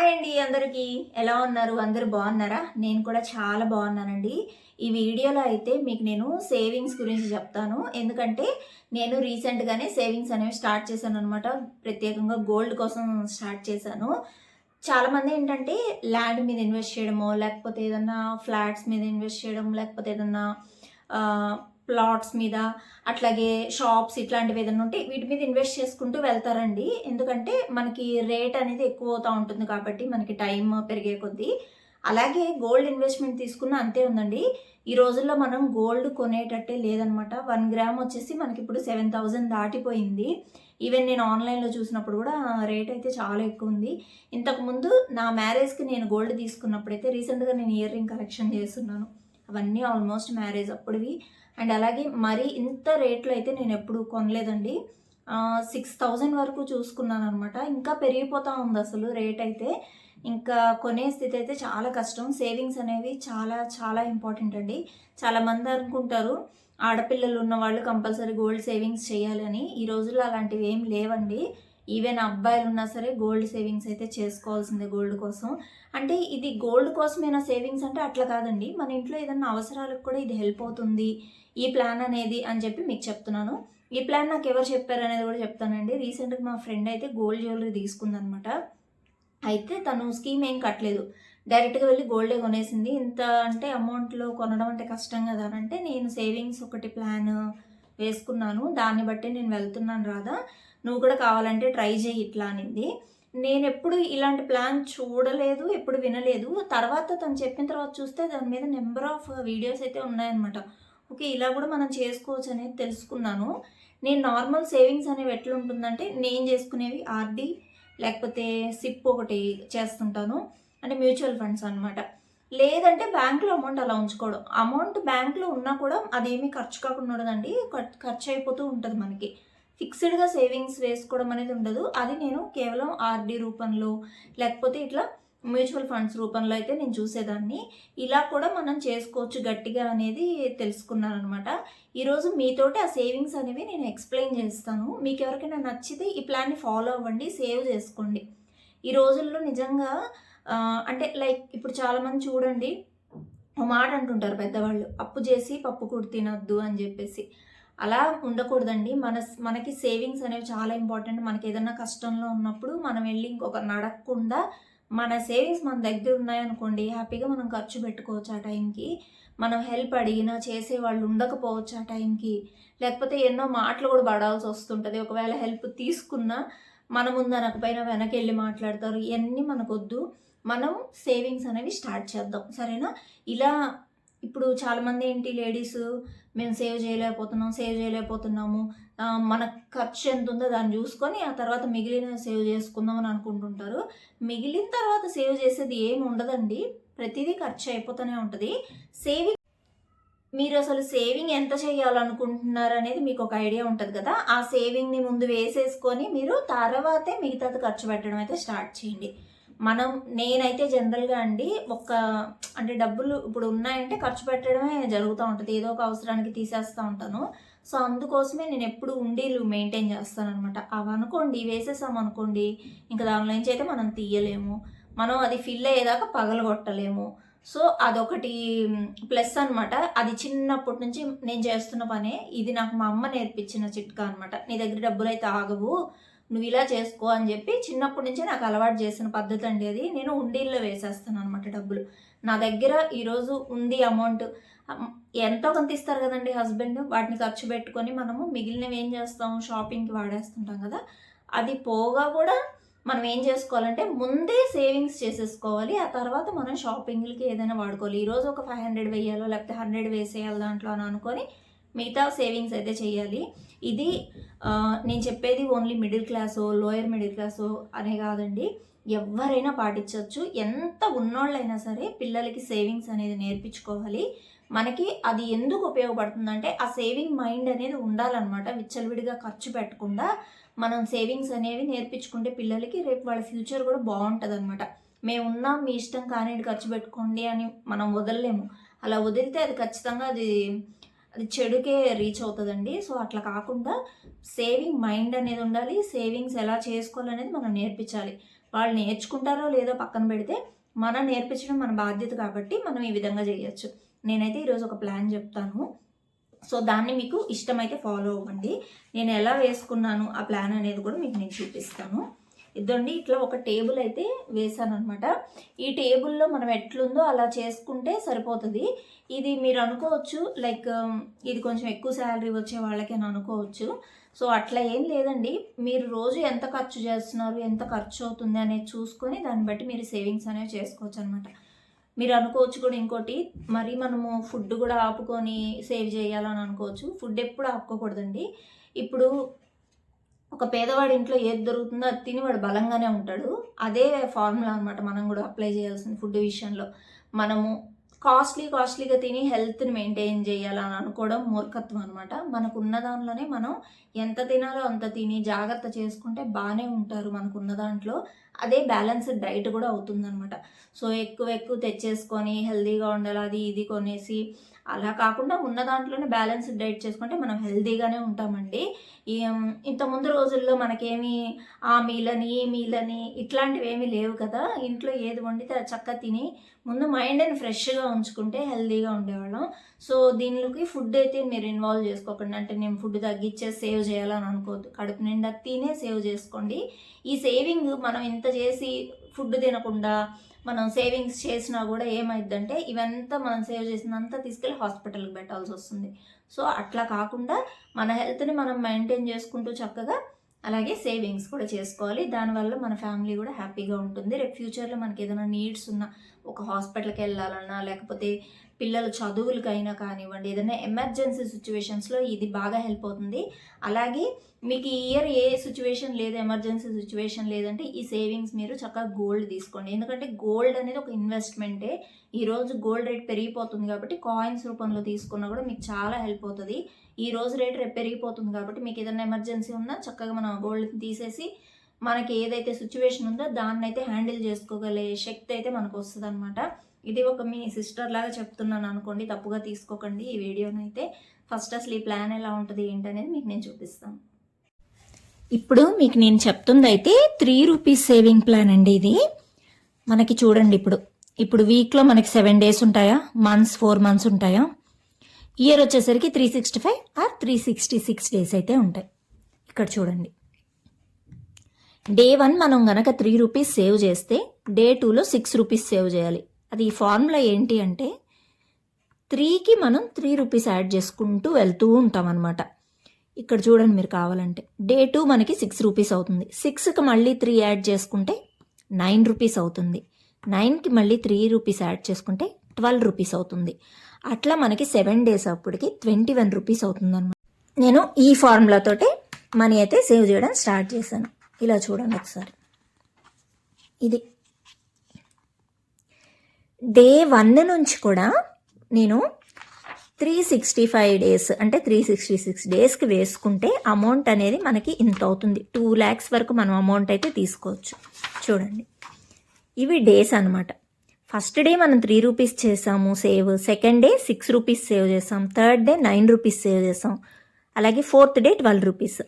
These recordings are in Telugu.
హాయ్ అండి అందరికీ. ఎలా ఉన్నారు? అందరు బాగున్నారా? నేను కూడా చాలా బాగున్నానండి. ఈ వీడియోలో అయితే మీకు నేను సేవింగ్స్ గురించి చెప్తాను. ఎందుకంటే నేను రీసెంట్గానే సేవింగ్స్ అనేవి స్టార్ట్ చేశాను అనమాట ప్రత్యేకంగా గోల్డ్ కోసం స్టార్ట్ చేశాను. చాలామంది ఏంటంటే ల్యాండ్ మీద ఇన్వెస్ట్ చేయడమో లేకపోతే ఏదన్నా ఫ్లాట్స్ మీద ఇన్వెస్ట్ చేయడం లేకపోతే ఏదన్నా ప్లాట్స్ మీద అట్లాగే షాప్స్ ఇట్లాంటివి ఏదైనా ఉంటే వీటి మీద ఇన్వెస్ట్ చేసుకుంటూ వెళ్తారండి. ఎందుకంటే మనకి రేట్ అనేది ఎక్కువ అవుతూ ఉంటుంది కాబట్టి మనకి టైం పెరిగే కొద్దీ. అలాగే గోల్డ్ ఇన్వెస్ట్మెంట్ తీసుకున్న అంతే ఉందండి. ఈ రోజుల్లో మనం గోల్డ్ కొనేటట్టే లేదనమాట. వన్ గ్రామ్ వచ్చేసి మనకి ఇప్పుడు సెవెన్ థౌజండ్ దాటిపోయింది. ఈవెన్ నేను ఆన్లైన్లో చూసినప్పుడు కూడా రేట్ అయితే చాలా ఎక్కువ ఉంది. ఇంతకుముందు నా మ్యారేజ్కి నేను గోల్డ్ తీసుకున్నప్పుడైతే రీసెంట్గా నేను ఇయర్ రింగ్ కలెక్షన్ చేస్తున్నాను. అవన్నీ ఆల్మోస్ట్ మ్యారేజ్ అప్పుడువి. అండ్ అలాగే మరి ఇంత రేట్లో అయితే నేను ఎప్పుడు కొనలేదండి. సిక్స్ థౌజండ్ వరకు చూసుకున్నాను అనమాట ఇంకా పెరిగిపోతూ ఉంది అసలు రేట్ అయితే. ఇంకా కొనే స్థితి అయితే చాలా కష్టం. సేవింగ్స్ అనేవి చాలా చాలా ఇంపార్టెంట్ అండి. చాలామంది అనుకుంటారు ఆడపిల్లలు ఉన్న వాళ్ళు కంపల్సరీ గోల్డ్ సేవింగ్స్ చేయాలని. ఈ రోజుల్లో అలాంటివి ఏం లేవండి. ఈవెన్ అబ్బాయిలు ఉన్నా సరే గోల్డ్ సేవింగ్స్ అయితే చేసుకోవాల్సిందే గోల్డ్ కోసం. అంటే ఇది గోల్డ్ కోసమైనా సేవింగ్స్ అంటే అట్లా కాదండి. మన ఇంట్లో ఏదైనా అవసరాలకు కూడా ఇది హెల్ప్ అవుతుంది. ఈ ప్లాన్ అనేది అని చెప్పి మీకు చెప్తున్నాను. ఈ ప్లాన్ నాకు ఎవరు చెప్పారు అనేది కూడా చెప్తానండి. రీసెంట్గా మా ఫ్రెండ్ అయితే గోల్డ్ జ్యువెలరీ తీసుకుందనమాట. అయితే తను స్కీమ్ ఏం కట్టలేదు. డైరెక్ట్గా వెళ్ళి గోల్డే కొనేసింది. ఇంత అంటే అమౌంట్లో కొనడం అంటే కష్టం కదా అని అంటే నేను సేవింగ్స్ ఒకటి ప్లాన్ వేసుకున్నాను. దాన్ని బట్టి నేను వెళ్తున్నాను రాదా నువ్వు కూడా కావాలంటే ట్రై చేయి ఇట్లా అనింది. నేను ఎప్పుడు ఇలాంటి ప్లాన్ చూడలేదు ఎప్పుడు వినలేదు. తర్వాత తను చెప్పిన తర్వాత చూస్తే దాని మీద నెంబర్ ఆఫ్ వీడియోస్ అయితే ఉన్నాయన్నమాట. ఓకే ఇలా కూడా మనం చేసుకోవచ్చు అనేది తెలుసుకున్నాను. నేను నార్మల్ సేవింగ్స్ అనేవి ఎట్లా ఉంటుందంటే నేను చేసుకునేవి ఆర్డి లేకపోతే సిప్ ఒకటి చేస్తుంటాను. అంటే మ్యూచువల్ ఫండ్స్ అనమాట లేదంటే బ్యాంక్లో అమౌంట్ అలా ఉంచుకోవడం. అమౌంట్ బ్యాంక్లో ఉన్నా కూడా అదేమీ ఖర్చు కాకుండా ఉండదండి. ఖర్చు అయిపోతూ ఉంటుంది మనకి. ఫిక్స్డ్గా సేవింగ్స్ వేసుకోవడం అనేది ఉండదు. అది నేను కేవలం ఆర్డి రూపంలో లేకపోతే ఇట్లా మ్యూచువల్ ఫండ్స్ రూపంలో అయితే నేను చూసేదాన్ని. ఇలా కూడా మనం చేసుకోవచ్చు గట్టిగా అనేది తెలుసుకున్నాను అనమాట ఈరోజు మీతోటి ఆ సేవింగ్స్ అనేవి నేను ఎక్స్ప్లెయిన్ చేస్తాను. మీకు ఎవరికైనా నచ్చితే ఈ ప్లాన్ని ఫాలో అవ్వండి సేవ్ చేసుకోండి. ఈ రోజుల్లో నిజంగా అంటే లైక్ ఇప్పుడు చాలామంది చూడండి ఒక మాట అంటుంటారు పెద్దవాళ్ళు అప్పు చేసి పప్పు కూడా తినొద్దు అని చెప్పేసి. అలా ఉండకూడదండి. మన మనకి సేవింగ్స్ అనేవి చాలా ఇంపార్టెంట్. మనకి ఏదైనా కష్టంలో ఉన్నప్పుడు మనం వెళ్ళి ఇంకొక నడకుండా మన సేవింగ్స్ మన దగ్గర ఉన్నాయనుకోండి హ్యాపీగా మనం ఖర్చు పెట్టుకోవచ్చు ఆ టైంకి. మనం హెల్ప్ అడిగినా చేసే వాళ్ళు ఉండకపోవచ్చు ఆ టైంకి. లేకపోతే ఎన్నో మాటలు కూడా పడాల్సి వస్తుంటుంది. ఒకవేళ హెల్ప్ తీసుకున్నా మన ముందు అనకపోయినా వెనక్కి వెళ్ళి మాట్లాడతారు. ఇవన్నీ మనకొద్దు. మనం సేవింగ్స్ అనేవి స్టార్ట్ చేద్దాం. సరేనా? ఇలా ఇప్పుడు చాలామంది ఏంటి లేడీస్ మేము సేవ్ చేయలేకపోతున్నాం సేవ్ చేయలేకపోతున్నాము. మన ఖర్చు ఎంత ఉందో దాన్ని చూసుకొని ఆ తర్వాత మిగిలిన సేవ్ చేసుకుందాం అని అనుకుంటుంటారు. మిగిలిన తర్వాత సేవ్ చేసేది ఏమి ఉండదండి. ప్రతిదీ ఖర్చు అయిపోతూనే ఉంటుంది. సేవింగ్ మీరు అసలు సేవింగ్ ఎంత చేయాలనుకుంటున్నారు అనేది మీకు ఒక ఐడియా ఉంటుంది కదా. ఆ సేవింగ్ని ముందు వేసేసుకొని మీరు తర్వాతే మిగతాది ఖర్చు పెట్టడం అయితే స్టార్ట్ చేయండి. మనం నేనైతే జనరల్గా అండి ఒక్క అంటే డబ్బులు ఇప్పుడు ఉన్నాయంటే ఖర్చు పెట్టడమే జరుగుతూ ఉంటుంది. ఏదో ఒక అవసరానికి తీసేస్తూ ఉంటాను. సో అందుకోసమే నేను ఎప్పుడు ఉండీలు మెయింటైన్ చేస్తాను అనమాట అవి అనుకోండి వేసేసాం అనుకోండి ఇంకా దానిలో నుంచి అయితే మనం తీయలేము. మనం అది ఫిల్ అయ్యేదాకా పగలగొట్టలేము. సో అదొకటి ప్లస్ అనమాట అది చిన్నప్పటి నుంచి నేను చేస్తున్న పనే. ఇది నాకు మా అమ్మ నేర్పించిన చిట్కా అనమాట నీ దగ్గర డబ్బులు అయితే ఆగవు. నువ్వు ఇలా చేసుకో అని చెప్పి చిన్నప్పటి నుంచే నాకు అలవాటు చేసిన పద్ధతి అండి అది. నేను ఉండీల్లో వేసేస్తాను అనమాట డబ్బులు. నా దగ్గర ఈరోజు ఉంది అమౌంట్. ఎంతో కొంత ఇస్తారు కదండి హస్బెండ్. వాటిని ఖర్చు పెట్టుకొని మనము మిగిలినవి ఏం చేస్తాం? షాపింగ్కి వాడేస్తుంటాం కదా. అది పోగా కూడా మనం ఏం చేసుకోవాలంటే ముందే సేవింగ్స్ చేసేసుకోవాలి. ఆ తర్వాత మనం షాపింగ్లకి ఏదైనా వాడుకోవాలి. ఈరోజు ఒక ఫైవ్ హండ్రెడ్ వేయాలో లేకపోతే హండ్రెడ్ వేసేయాలి దాంట్లో అని అనుకొని మిగతా సేవింగ్స్ అయితే చేయాలి. ఇది నేను చెప్పేది ఓన్లీ మిడిల్ క్లాసో లోయర్ మిడిల్ క్లాసో అనే కాదండి. ఎవరైనా పాటించవచ్చు. ఎంత ఉన్నోళ్ళైనా సరే పిల్లలకి సేవింగ్స్ అనేది నేర్పించుకోవాలి. మనకి అది ఎందుకు ఉపయోగపడుతుందంటే ఆ సేవింగ్ మైండ్ అనేది ఉండాలన్నమాట. విచ్చలవిడిగా ఖర్చు పెట్టకుండా మనం సేవింగ్స్ అనేవి నేర్పించుకుంటే పిల్లలకి రేపు వాళ్ళ ఫ్యూచర్ కూడా బాగుంటుంది అనమాట మేము ఉన్నాం మీ ఇష్టం కానీ ఖర్చు పెట్టుకోండి అని మనం వదలలేము. అలా వదిలితే అది ఖచ్చితంగా అది అది చెడుకే రీచ్ అవుతుందండి. సో అట్లా కాకుండా సేవింగ్ మైండ్ అనేది ఉండాలి. సేవింగ్స్ ఎలా చేసుకోవాలనేది మనం నేర్పించాలి. వాళ్ళు నేర్చుకుంటారో లేదో పక్కన పెడితే మనం నేర్పించడం మన బాధ్యత కాబట్టి మనం ఈ విధంగా చేయొచ్చు. నేనైతే ఈరోజు ఒక ప్లాన్ చెప్తాను. సో దాన్ని మీకు ఇష్టమైతే ఫాలో అవ్వండి. నేను ఎలా వేసుకున్నాను ఆ ప్లాన్ అనేది కూడా మీకు నేను చూపిస్తాను. ఇదండి ఇట్లా ఒక టేబుల్ అయితే వేసాను అనమాట ఈ టేబుల్లో మనం ఎట్లుందో అలా చేసుకుంటే సరిపోతుంది. ఇది మీరు అనుకోవచ్చు లైక్ ఇది కొంచెం ఎక్కువ శాలరీ వచ్చే వాళ్ళకేనా అనుకోవచ్చు. సో అట్లా ఏం లేదండి. మీరు రోజు ఎంత ఖర్చు చేస్తున్నారు ఎంత ఖర్చు అవుతుంది అనేది చూసుకొని దాన్ని బట్టి మీరు సేవింగ్స్ అనేవి చేసుకోవచ్చు అనమాట మీరు అనుకోవచ్చు కూడా ఇంకోటి మరి మనము ఫుడ్ కూడా ఆపుకొని సేవ్ చేయాలని అనుకోవచ్చు. ఫుడ్ ఎప్పుడు ఆపుకోకూడదండి. ఇప్పుడు ఒక పేదవాడి ఇంట్లో ఏది దొరుకుతుందో అది తిని వాడు బలంగానే ఉంటాడు. అదే ఫార్ములా అనమాట మనం కూడా అప్లై చేయాల్సింది ఫుడ్ విషయంలో. మనము కాస్ట్లీ కాస్ట్లీగా తిని హెల్త్ని మెయింటైన్ చేయాలని అనుకోవడం మూర్ఖత్వం అనమాట మనకున్న దానిలోనే మనం ఎంత తినాలో అంత తిని జాగ్రత్త చేసుకుంటే బాగానే ఉంటారు మనకున్న దాంట్లో. అదే బ్యాలెన్స్డ్ డైట్ కూడా అవుతుందనమాట సో ఎక్కువ ఎక్కువ తెచ్చేసుకొని హెల్తీగా ఉండాలి అది ఇది కొనేసి అలా కాకుండా ఉన్న దాంట్లోనే బ్యాలెన్స్డ్ డైట్ చేసుకుంటే మనం హెల్తీగానే ఉంటామండి. ఇంత ముందు రోజుల్లో మనకేమి ఆ మీలని ఈ మీలని ఇట్లాంటివి ఏమీ లేవు కదా. ఇంట్లో ఏది వండితే అది చక్కగా తిని ముందు మైండ్ని ఫ్రెష్గా ఉంచుకుంటే హెల్తీగా ఉండేవాళ్ళం. సో దీనికి ఫుడ్ అయితే మీరు ఇన్వాల్వ్ చేసుకోకండి. అంటే నేను ఫుడ్ తగ్గించే సేవ్ చేయాలని అనుకోవద్దు. కడుపు నిండా తినే సేవ్ చేసుకోండి. ఈ సేవింగ్ మనం ఇంత చేసి ఫుడ్ తినకుండా మనం సేవింగ్స్ చేసినా కూడా ఏమైందంటే ఇవంతా మనం సేవ్ చేసినంతా తీసుకెళ్ళి హాస్పిటల్కి పెట్టాల్సి వస్తుంది. సో అట్లా కాకుండా మన హెల్త్ని మనం మెయింటైన్ చేసుకుంటూ చక్కగా అలాగే సేవింగ్స్ కూడా చేసుకోవాలి. దానివల్ల మన ఫ్యామిలీ కూడా హ్యాపీగా ఉంటుంది. రేపు ఫ్యూచర్లో మనకి ఏదైనా నీడ్స్ ఉన్న ఒక హాస్పిటల్కి వెళ్ళాలన్నా లేకపోతే పిల్లల చదువులకైనా కానివ్వండి ఏదైనా ఎమర్జెన్సీ సిచ్యువేషన్స్లో ఇది బాగా హెల్ప్ అవుతుంది. అలాగే మీకు ఈ ఇయర్ ఏ సిచ్యువేషన్ లేదు ఎమర్జెన్సీ సిచ్యువేషన్ లేదంటే ఈ సేవింగ్స్ మీరు చక్కగా గోల్డ్ తీసుకోండి. ఎందుకంటే గోల్డ్ అనేది ఒక ఇన్వెస్ట్మెంటే. ఈరోజు గోల్డ్ రేట్ పెరిగిపోతుంది కాబట్టి కాయిన్స్ రూపంలో తీసుకున్నా కూడా మీకు చాలా హెల్ప్ అవుతుంది. ఈ రోజు రేట్ రేపు పెరిగిపోతుంది కాబట్టి మీకు ఏదైనా ఎమర్జెన్సీ ఉన్నా చక్కగా మనం గోల్డ్ తీసేసి మనకి ఏదైతే సిచ్యువేషన్ ఉందో దాన్ని అయితే హ్యాండిల్ చేసుకోగలిగే శక్తి అయితే మనకు వస్తుంది అనమాట ఇది ఒక మీ సిస్టర్ లాగా చెప్తున్నాను అనుకోండి తప్పుగా తీసుకోకండి ఈ వీడియోనైతే. ఫస్ట్ అసలు ఈ ప్లాన్ ఎలా ఉంటుంది ఏంటనేది మీకు నేను చూపిస్తాను. ఇప్పుడు మీకు నేను చెప్తుంది అయితే త్రీ రూపీస్ సేవింగ్ ప్లాన్ అండి ఇది. మనకి చూడండి ఇప్పుడు. ఇప్పుడు వీక్లో మనకి సెవెన్ డేస్ ఉంటాయా? మంత్స్ ఫోర్ మంత్స్ ఉంటాయా? ఇయర్ వచ్చేసరికి three sixty five or three sixty six days అయితే ఉంటాయి. ఇక్కడ చూడండి. డే వన్ మనం గనక త్రీ రూపీస్ సేవ్ చేస్తే డే టూలో సిక్స్ రూపీస్ సేవ్ చేయాలి. అది ఫార్ములా ఏంటి అంటే త్రీకి మనం త్రీ రూపీస్ యాడ్ చేసుకుంటూ వెళ్తూ ఉంటాం అనమాట ఇక్కడ చూడండి మీరు కావాలంటే. డే టూ మనకి సిక్స్ రూపీస్ అవుతుంది. సిక్స్కి మళ్ళీ త్రీ యాడ్ చేసుకుంటే నైన్ రూపీస్ అవుతుంది. నైన్కి మళ్ళీ త్రీ రూపీస్ యాడ్ చేసుకుంటే ట్వెల్వ్ రూపీస్ అవుతుంది. అట్లా మనకి సెవెన్ డేస్ అప్పటికి ట్వంటీ వన్ రూపీస్ అవుతుంది అనమాట నేను ఈ ఫార్ములాతోటే మనీ అయితే సేవ్ చేయడం స్టార్ట్ చేశాను. ఇలా చూడండి ఒకసారి. ఇది. డే వన్ నుంచి కూడా నేను త్రీ సిక్స్టీ ఫైవ్ డేస్ అంటే త్రీ సిక్స్టీ సిక్స్ డేస్కి వేసుకుంటే అమౌంట్ అనేది మనకి ఇంత అవుతుంది. టూ ల్యాక్స్ వరకు మనం అమౌంట్ అయితే తీసుకోవచ్చు. చూడండి. ఇవి డేస్ అనమాట ఫస్ట్ డే మనం త్రీ రూపీస్ చేసాము save second day six rupees save చేసాం. Third day nine rupees save చేసాం. అలాగే ఫోర్త్ డే ట్వెల్వ్ రూపీస్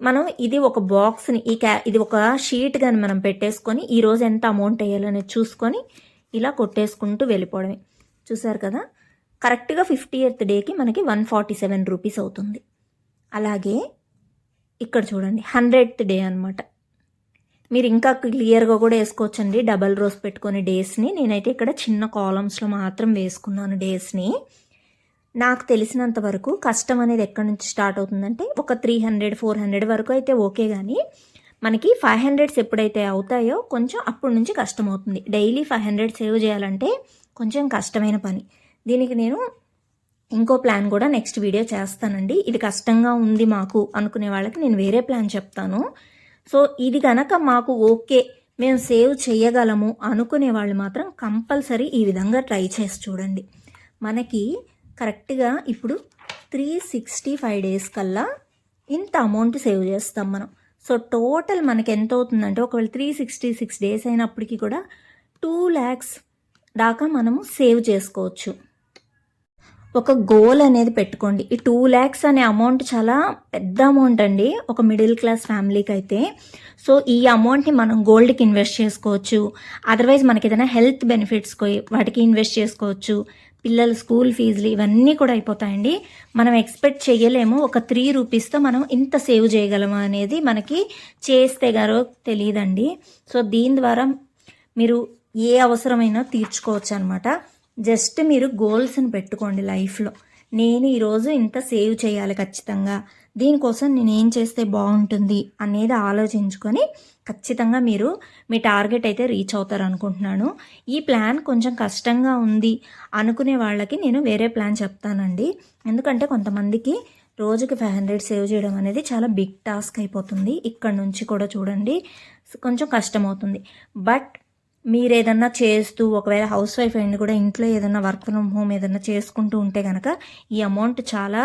మనం ఇది ఒక బాక్స్ని ఈ క్యా ఇది ఒక షీట్ కానీ మనం పెట్టేసుకొని ఈరోజు ఎంత అమౌంట్ వేయాలనేది చూసుకొని ఇలా కొట్టేసుకుంటూ వెళ్ళిపోవడమే. చూసారు కదా? కరెక్ట్గా ఫిఫ్టీ ఎయిత్ డేకి మనకి వన్ ఫార్టీ సెవెన్ రూపీస్ అవుతుంది. అలాగే ఇక్కడ చూడండి హండ్రెడ్త్ డే అనమాట మీరు ఇంకా క్లియర్గా కూడా వేసుకోవచ్చండి. డబల్ రోస్ పెట్టుకొని డేస్ని. నేనైతే ఇక్కడ చిన్న కాలమ్స్లో మాత్రం వేసుకున్నాను డేస్ని. నాకు తెలిసినంత వరకు కష్టం అనేది ఎక్కడి నుంచి స్టార్ట్ అవుతుందంటే ఒక త్రీ హండ్రెడ్ ఫోర్ హండ్రెడ్ వరకు అయితే ఓకే కానీ మనకి ఫైవ్ హండ్రెడ్స్ ఎప్పుడైతే అవుతాయో కొంచెం అప్పటి నుంచి కష్టమవుతుంది. డైలీ ఫైవ్ హండ్రెడ్ సేవ్ చేయాలంటే కొంచెం కష్టమైన పని. దీనికి నేను ఇంకో ప్లాన్ కూడా నెక్స్ట్ వీడియో చేస్తానండి. ఇది కష్టంగా ఉంది మాకు అనుకునే వాళ్ళకి నేను వేరే ప్లాన్ చెప్తాను. సో ఇది కనుక మాకు ఓకే మేము సేవ్ చేయగలము అనుకునే వాళ్ళు మాత్రం కంపల్సరీ ఈ విధంగా ట్రై చేసి చూడండి. మనకి కరెక్ట్గా ఇప్పుడు త్రీ సిక్స్టీ ఫైవ్ డేస్ కల్లా ఇంత అమౌంట్ సేవ్ చేస్తాం మనం. సో టోటల్ మనకి ఎంత అవుతుందంటే ఒకవేళ త్రీ సిక్స్టీ సిక్స్ డేస్ అయినప్పటికీ కూడా టూ ల్యాక్స్ దాకా మనము సేవ్ చేసుకోవచ్చు. ఒక గోల్ అనేది పెట్టుకోండి. ఈ టూ ల్యాక్స్ అనే అమౌంట్ చాలా పెద్ద అమౌంట్ అండి. ఒక మిడిల్ క్లాస్ ఫ్యామిలీకి అయితే. సో ఈ అమౌంట్ని మనం గోల్డ్కి ఇన్వెస్ట్ చేసుకోవచ్చు. అదర్వైజ్ మనకి ఏదైనా హెల్త్ బెనిఫిట్స్ వాటికి ఇన్వెస్ట్ చేసుకోవచ్చు. పిల్లల స్కూల్ ఫీజులు ఇవన్నీ కూడా అయిపోతాయండి. మనం ఎక్స్పెక్ట్ చేయలేము. ఒక త్రీ రూపీస్తో మనం ఇంత సేవ్ చేయగలము అనేది మనకి చేస్తే గారో తెలియదండి సో దీని ద్వారా మీరు ఏ అవసరమైనా తీర్చుకోవచ్చు అనమాట జస్ట్ మీరు గోల్స్ని పెట్టుకోండి లైఫ్లో. నేను ఈరోజు ఇంత సేవ్ చేయాలి ఖచ్చితంగా. దీనికోసం నేను ఏం చేస్తే బాగుంటుంది అనేది ఆలోచించుకొని ఖచ్చితంగా మీరు మీ టార్గెట్ అయితే రీచ్ అవుతారు అనుకుంటున్నాను. ఈ ప్లాన్ కొంచెం కష్టంగా ఉంది అనుకునే వాళ్ళకి నేను వేరే ప్లాన్ చెప్తానండి. ఎందుకంటే కొంతమందికి రోజుకి ఫైవ్ హండ్రెడ్ సేవ్ చేయడం అనేది చాలా బిగ్ టాస్క్ అయిపోతుంది. ఇక్కడ నుంచి కూడా చూడండి. కొంచెం కష్టమవుతుంది. బట్ మీరు ఏదన్నా చేస్తూ ఒకవేళ హౌస్ వైఫ్ అయింది కూడా ఇంట్లో ఏదన్నా వర్క్ ఫ్రమ్ హోమ్ ఏదన్నా చేసుకుంటూ ఉంటే కనుక ఈ అమౌంట్ చాలా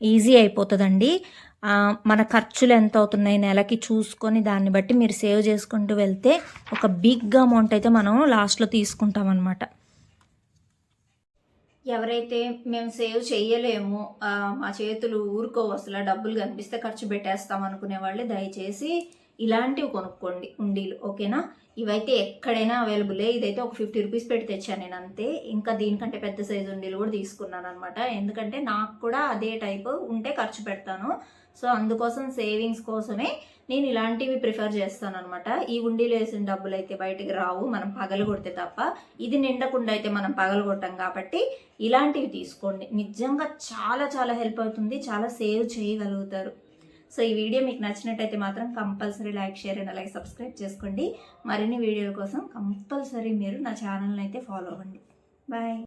ఈజీ అయిపోతుందండి. మన ఖర్చులు ఎంత అవుతున్నాయి నెలకి చూసుకొని దాన్ని బట్టి మీరు సేవ్ చేసుకుంటూ వెళ్తే ఒక బిగ్ అమౌంట్ అయితే మనం లాస్ట్లో తీసుకుంటాం అనమాట ఎవరైతే మేము సేవ్ చేయలేము మా చేతులు ఊరుకోవసలా అసలు డబ్బులు కనిపిస్తే ఖర్చు పెట్టేస్తాం అనుకునే వాళ్ళు దయచేసి ఇలాంటివి కొనుక్కోండి ఉండీలు ఓకేనా? ఇవైతే ఎక్కడైనా అవైలబులే. ఇదైతే ఒక ఫిఫ్టీ రూపీస్ పెట్టి తెచ్చాను నేను అంతే. ఇంకా దీనికంటే పెద్ద సైజు ఉండీలు కూడా తీసుకున్నాను అనమాట ఎందుకంటే నాకు కూడా అదే టైప్ ఉంటే ఖర్చు పెడతాను. సో అందుకోసం సేవింగ్స్ కోసమే నేను ఇలాంటివి ప్రిఫర్ చేస్తాను అనమాట ఈ ఉండీలు వేసిన డబ్బులు అయితే బయటికి రావు. మనం పగలు కొడితే తప్ప. ఇది నిండకుండా అయితే మనం పగలు కొట్టాం కాబట్టి ఇలాంటివి తీసుకోండి. నిజంగా చాలా చాలా హెల్ప్ అవుతుంది. చాలా సేవ్ చేయగలుగుతారు. సో ఈ వీడియో మీకు నచ్చినట్టయితే మాత్రం కంపల్సరీ లైక్ షేర్ అండ్ అలాగే సబ్స్క్రైబ్ చేసుకోండి. మరిన్ని వీడియోల కోసం కంపల్సరీ మీరు నా ఛానల్ని అయితే ఫాలో అవ్వండి. బాయ్.